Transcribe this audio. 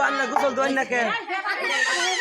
আল্লাহ গোসল দোয়ান না কেন? হ্যাঁ, হ্যাঁ, হ্যাঁ।